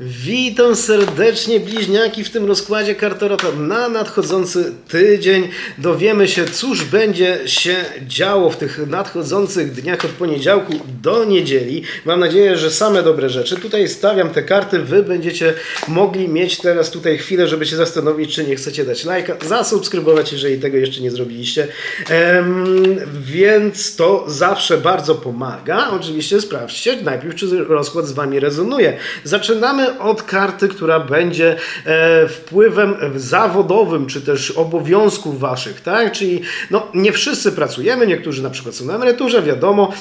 Witam serdecznie bliźniaki w tym rozkładzie kartorota na nadchodzący tydzień. Dowiemy się, cóż będzie się działo w tych nadchodzących dniach od poniedziałku do niedzieli. Mam nadzieję, że same dobre rzeczy. Tutaj stawiam te karty. Wy będziecie mogli mieć teraz tutaj chwilę, żeby się zastanowić, czy nie chcecie dać lajka, zasubskrybować, jeżeli tego jeszcze nie zrobiliście. Em, więc to zawsze bardzo pomaga. Oczywiście sprawdźcie najpierw, czy rozkład z Wami rezonuje. Zaczynamy od karty, która będzie e, wpływem zawodowym, czy też obowiązków Waszych, tak? Czyli no, nie wszyscy pracujemy, niektórzy na przykład są na emeryturze, wiadomo,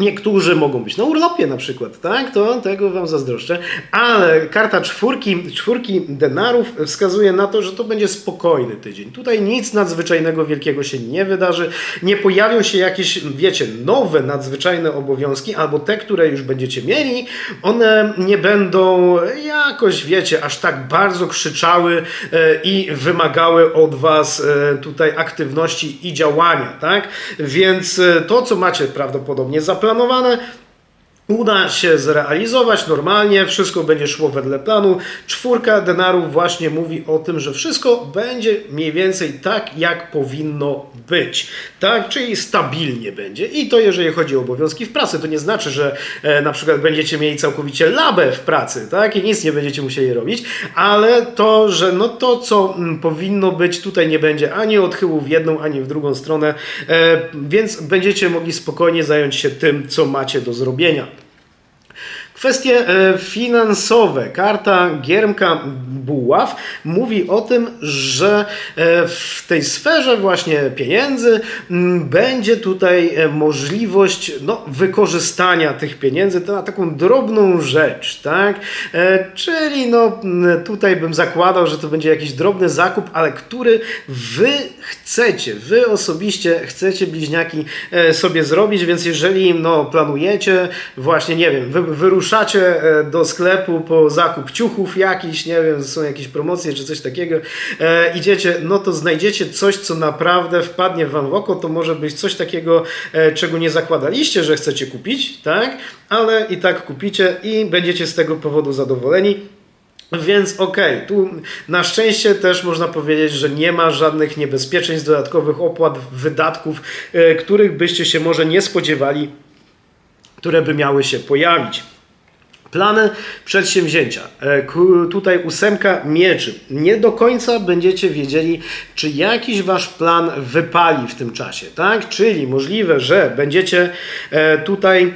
Niektórzy mogą być na urlopie na przykład, tak? To tego Wam zazdroszczę. Ale karta czwórki, czwórki denarów wskazuje na to, że to będzie spokojny tydzień. Tutaj nic nadzwyczajnego wielkiego się nie wydarzy. Nie pojawią się jakieś, wiecie, nowe nadzwyczajne obowiązki, albo te, które już będziecie mieli, one nie będą jakoś, wiecie, aż tak bardzo krzyczały e, i wymagały od Was e, tutaj aktywności i działania, tak? Więc e, to, co macie prawdopodobnie zaplanowane, zaplanowane, uda się zrealizować normalnie, wszystko będzie szło wedle planu. Czwórka denarów właśnie mówi o tym, że wszystko będzie mniej więcej tak, jak powinno być. Tak, czyli stabilnie będzie. I to jeżeli chodzi o obowiązki w pracy, to nie znaczy, że e, na przykład będziecie mieli całkowicie labę w pracy, tak, i nic nie będziecie musieli robić, ale to, że no to, co mm, powinno być, tutaj nie będzie ani odchyłu w jedną, ani w drugą stronę, e, więc będziecie mogli spokojnie zająć się tym, co macie do zrobienia. Kwestie e, finansowe. Karta Giermka Buław mówi o tym, że e, w tej sferze właśnie pieniędzy m, będzie tutaj e, możliwość no, wykorzystania tych pieniędzy na taką drobną rzecz, tak? Czyli no, tutaj bym zakładał, że to będzie jakiś drobny zakup, ale który wy chcecie, wy osobiście chcecie bliźniaki sobie zrobić, więc jeżeli no, planujecie właśnie, nie wiem, wy, wyruszacie e, do sklepu po zakup ciuchów jakiś, nie wiem, są jakieś promocje czy coś takiego, e, idziecie, no to znajdziecie coś, co naprawdę wpadnie wam w oko, to może być coś takiego, e, czego nie zakładaliście, że chcecie kupić, tak? Ale i tak kupicie i będziecie z tego powodu zadowoleni. Więc okej, tu na szczęście też można powiedzieć, że nie ma żadnych niebezpieczeństw, dodatkowych opłat, wydatków, e, których byście się może nie spodziewali, które by miały się pojawić. Plany przedsięwzięcia. E, Tutaj ósemka mieczy. Nie do końca będziecie wiedzieli, czy jakiś wasz plan wypali w tym czasie, tak? Czyli możliwe, że będziecie e, tutaj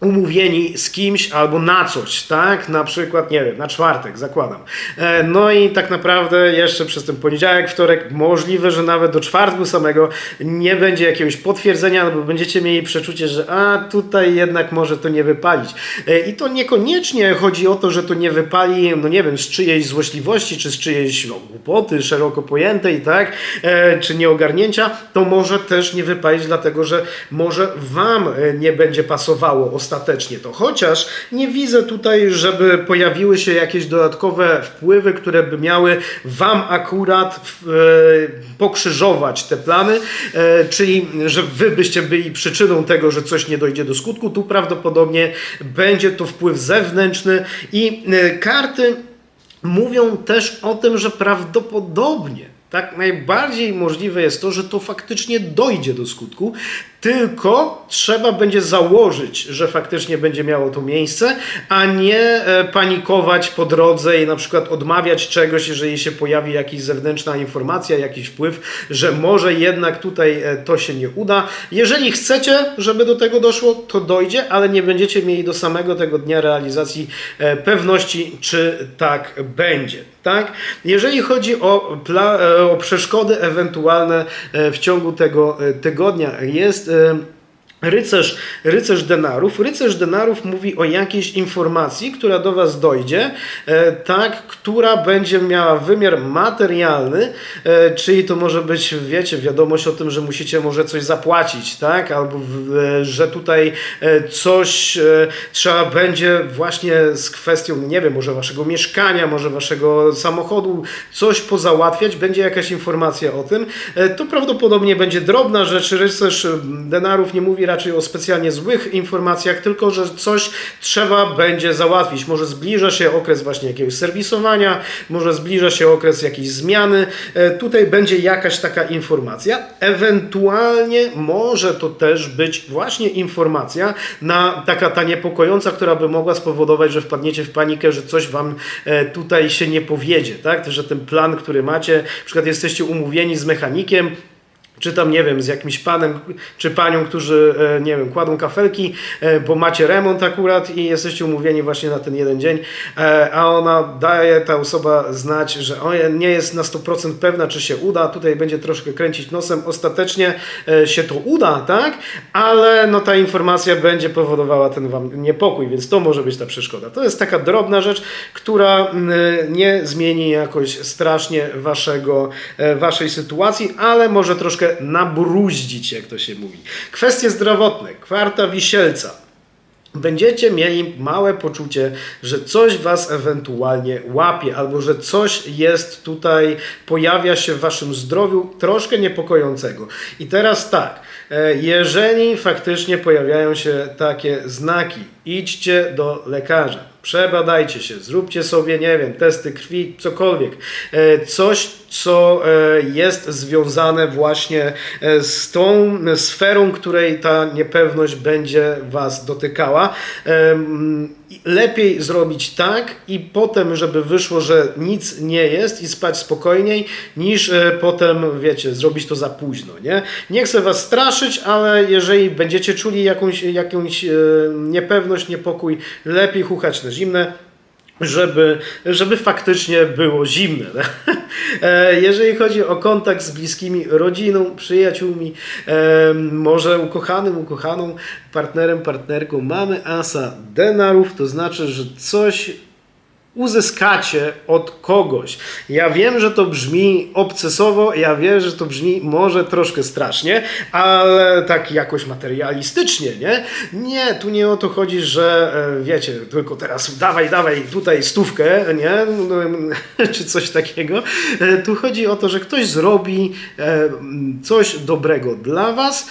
umówieni z kimś albo na coś, tak? Na przykład, nie wiem, na czwartek, zakładam. E, No i tak naprawdę jeszcze przez ten poniedziałek, wtorek, możliwe, że nawet do czwartku samego nie będzie jakiegoś potwierdzenia, albo będziecie mieli przeczucie, że a tutaj jednak może to nie wypalić. E, I to niekoniecznie chodzi o to, że to nie wypali, no nie wiem, z czyjejś złośliwości, czy z czyjejś no, głupoty szeroko pojętej, tak? E, Czy nieogarnięcia, to może też nie wypalić, dlatego że może Wam nie będzie pasowało ostatecznie to. Chociaż nie widzę tutaj, żeby pojawiły się jakieś dodatkowe wpływy, które by miały Wam akurat e, pokrzyżować te plany, e, czyli że Wy byście byli przyczyną tego, że coś nie dojdzie do skutku. Tu prawdopodobnie będzie to wpływ zewnętrzny i e, karty mówią też o tym, że prawdopodobnie tak najbardziej możliwe jest to, że to faktycznie dojdzie do skutku, tylko trzeba będzie założyć, że faktycznie będzie miało to miejsce, a nie e, panikować po drodze i na przykład odmawiać czegoś, jeżeli się pojawi jakaś zewnętrzna informacja, jakiś wpływ, że może jednak tutaj e, to się nie uda. Jeżeli chcecie, żeby do tego doszło, to dojdzie, ale nie będziecie mieli do samego tego dnia realizacji e, pewności, czy tak będzie. Tak? Jeżeli chodzi o, o przeszkody ewentualne w ciągu tego tygodnia, jest e, rycerz, rycerz denarów. Rycerz denarów mówi o jakiejś informacji, która do Was dojdzie, e, tak, która będzie miała wymiar materialny, e, czyli to może być, wiecie, wiadomość o tym, że musicie może coś zapłacić, tak, albo w, e, że tutaj e, coś e, trzeba będzie właśnie z kwestią, nie wiem, może Waszego mieszkania, może Waszego samochodu, coś pozałatwiać, będzie jakaś informacja o tym. E, To prawdopodobnie będzie drobna rzecz, rycerz denarów nie mówi raczej o specjalnie złych informacjach, tylko że coś trzeba będzie załatwić. Może zbliża się okres właśnie jakiegoś serwisowania, może zbliża się okres jakiejś zmiany. E, Tutaj będzie jakaś taka informacja. Ewentualnie może to też być właśnie informacja na taka ta niepokojąca, która by mogła spowodować, że wpadniecie w panikę, że coś wam e, tutaj się nie powiedzie, tak? Że ten plan, który macie, na przykład jesteście umówieni z mechanikiem, czy tam, nie wiem, z jakimś panem czy panią, którzy, e, nie wiem, kładą kafelki, e, bo macie remont akurat i jesteście umówieni właśnie na ten jeden dzień, e, a ona daje, ta osoba znać, że nie jest na 100% pewna, czy się uda, tutaj będzie troszkę kręcić nosem, ostatecznie się to uda, tak? Ale no ta informacja będzie powodowała ten wam niepokój, więc to może być ta przeszkoda. To jest taka drobna rzecz, która nie zmieni jakoś strasznie waszego, waszej sytuacji, ale może troszkę nabruździć, jak to się mówi. Kwestie zdrowotne, kwarta wisielca. Będziecie mieli małe poczucie, że coś was ewentualnie łapie, albo że coś jest tutaj, pojawia się w waszym zdrowiu troszkę niepokojącego. I teraz tak, jeżeli faktycznie pojawiają się takie znaki, idźcie do lekarza. Przebadajcie się, zróbcie sobie, nie wiem, testy krwi, cokolwiek. E, Coś, co e, jest związane właśnie e, z tą sferą, której ta niepewność będzie Was dotykała. Lepiej zrobić tak i potem, żeby wyszło, że nic nie jest i spać spokojniej, niż e, potem, wiecie, zrobić to za późno, nie? Nie chcę Was straszyć, ale jeżeli będziecie czuli jakąś, jakąś e, niepewność, niepokój, lepiej chuchać na zimne, żeby, żeby faktycznie było zimne. E, Jeżeli chodzi o kontakt z bliskimi, rodziną, przyjaciółmi, e, może ukochanym, ukochaną, partnerem, partnerką, mamy asa denarów, to znaczy, że coś uzyskacie od kogoś. Ja wiem, że to brzmi obcesowo, ja wiem, że to brzmi może troszkę strasznie, ale tak jakoś materialistycznie, nie? Nie, tu nie o to chodzi, że e, wiecie, tylko teraz dawaj, dawaj tutaj stówkę, nie? No, Czy coś takiego. E, Tu chodzi o to, że ktoś zrobi e, coś dobrego dla was,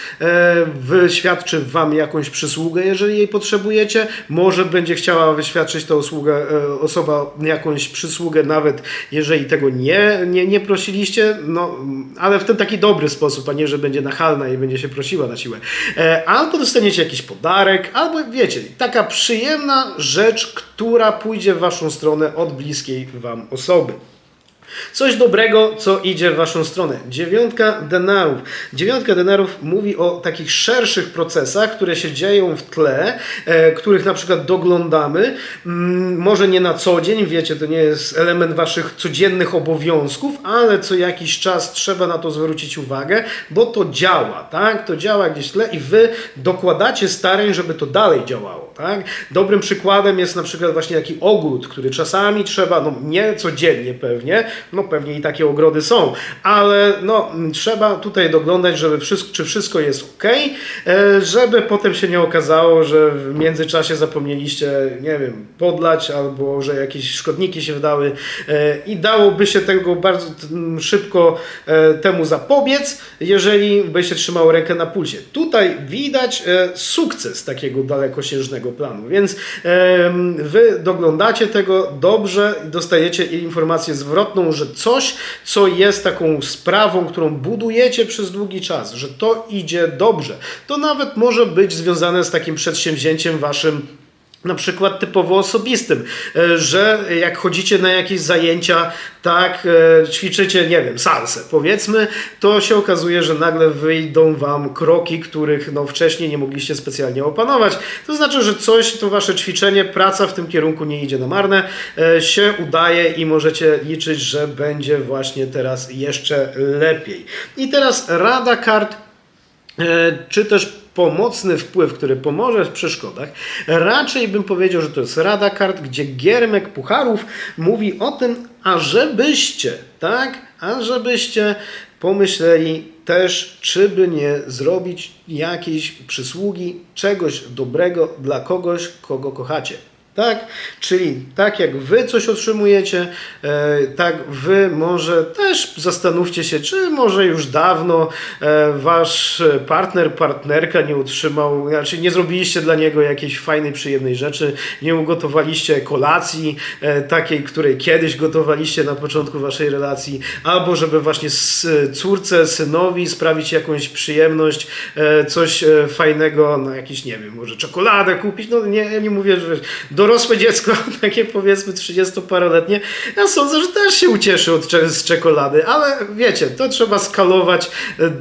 wyświadczy wam jakąś przysługę, jeżeli jej potrzebujecie, może będzie chciała wyświadczyć tę usługę e, jakąś przysługę, nawet jeżeli tego nie, nie, nie prosiliście, no, ale w ten taki dobry sposób, a nie, że będzie nachalna i będzie się prosiła na siłę. E, Albo dostaniecie jakiś podarek, albo wiecie, taka przyjemna rzecz, która pójdzie w waszą stronę od bliskiej wam osoby. Coś dobrego, co idzie w waszą stronę. Dziewiątka denarów. Dziewiątka denarów mówi o takich szerszych procesach, które się dzieją w tle, e, których na przykład doglądamy. Mm, może nie na co dzień, wiecie, to nie jest element waszych codziennych obowiązków, ale co jakiś czas trzeba na to zwrócić uwagę, bo to działa, tak? To działa gdzieś w tle i wy dokładacie starań, żeby to dalej działało, tak? Dobrym przykładem jest na przykład właśnie taki ogród, który czasami trzeba, no nie codziennie pewnie, no pewnie i takie ogrody są, ale no trzeba tutaj doglądać, żeby wszystko, czy wszystko jest ok, żeby potem się nie okazało, że w międzyczasie zapomnieliście, nie wiem, podlać albo że jakieś szkodniki się wdały e, i dałoby się tego bardzo szybko e, temu zapobiec, jeżeli by się rękę na pulsie. Tutaj widać e, sukces takiego dalekosiężnego planu, więc wy doglądacie tego dobrze, dostajecie informację zwrotną, że coś, co jest taką sprawą, którą budujecie przez długi czas, że to idzie dobrze. To nawet może być związane z takim przedsięwzięciem waszym na przykład typowo osobistym, e, że jak chodzicie na jakieś zajęcia, tak, e, ćwiczycie, nie wiem, salsę powiedzmy, to się okazuje, że nagle wyjdą wam kroki, których no, wcześniej nie mogliście specjalnie opanować. To znaczy, że coś, to wasze ćwiczenie, praca w tym kierunku nie idzie na marne, e, się udaje i możecie liczyć, że będzie właśnie teraz jeszcze lepiej. I teraz rada kart czy też pomocny wpływ, który pomoże w przeszkodach. Raczej bym powiedział, że to jest Rada Kart, gdzie Giermek Pucharów mówi o tym, ażebyście, tak, ażebyście pomyśleli też, czy by nie zrobić jakiejś przysługi, czegoś dobrego dla kogoś, kogo kochacie. Tak? Czyli tak jak wy coś otrzymujecie, e, tak wy może też zastanówcie się, czy może już dawno e, wasz partner, partnerka nie utrzymał, znaczy nie zrobiliście dla niego jakiejś fajnej, przyjemnej rzeczy, nie ugotowaliście kolacji e, takiej, której kiedyś gotowaliście na początku waszej relacji, albo żeby właśnie córce, synowi sprawić jakąś przyjemność, coś fajnego, no jakiś, nie wiem, może czekoladę kupić, no nie, nie mówię, że wiesz, dorosłe dziecko, takie powiedzmy 30-paroletnie, ja sądzę, że też się ucieszy od z czekolady, ale wiecie, to trzeba skalować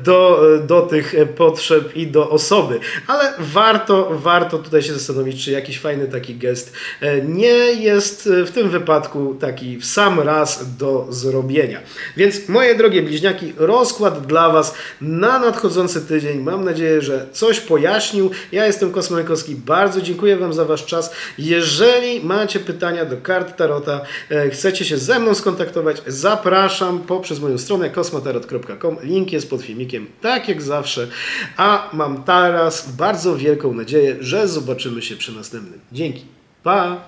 do, do tych potrzeb i do osoby, ale warto, warto tutaj się zastanowić, czy jakiś fajny taki gest e, nie jest e, w tym wypadku taki w sam raz do zrobienia. Więc moje drogie bliźniaki, rozkład dla Was na nadchodzący tydzień. Mam nadzieję, że coś pojaśnił. Ja jestem Kosmo Jankowski. Bardzo dziękuję Wam za Wasz czas. Jeżeli macie pytania do kart Tarota, e, chcecie się ze mną skontaktować, zapraszam poprzez moją stronę kosmotarot.com. Link jest pod filmikiem, tak jak zawsze. A mam teraz bardzo wielką nadzieję, że zobaczymy się przy następnym. Dzięki. Pa!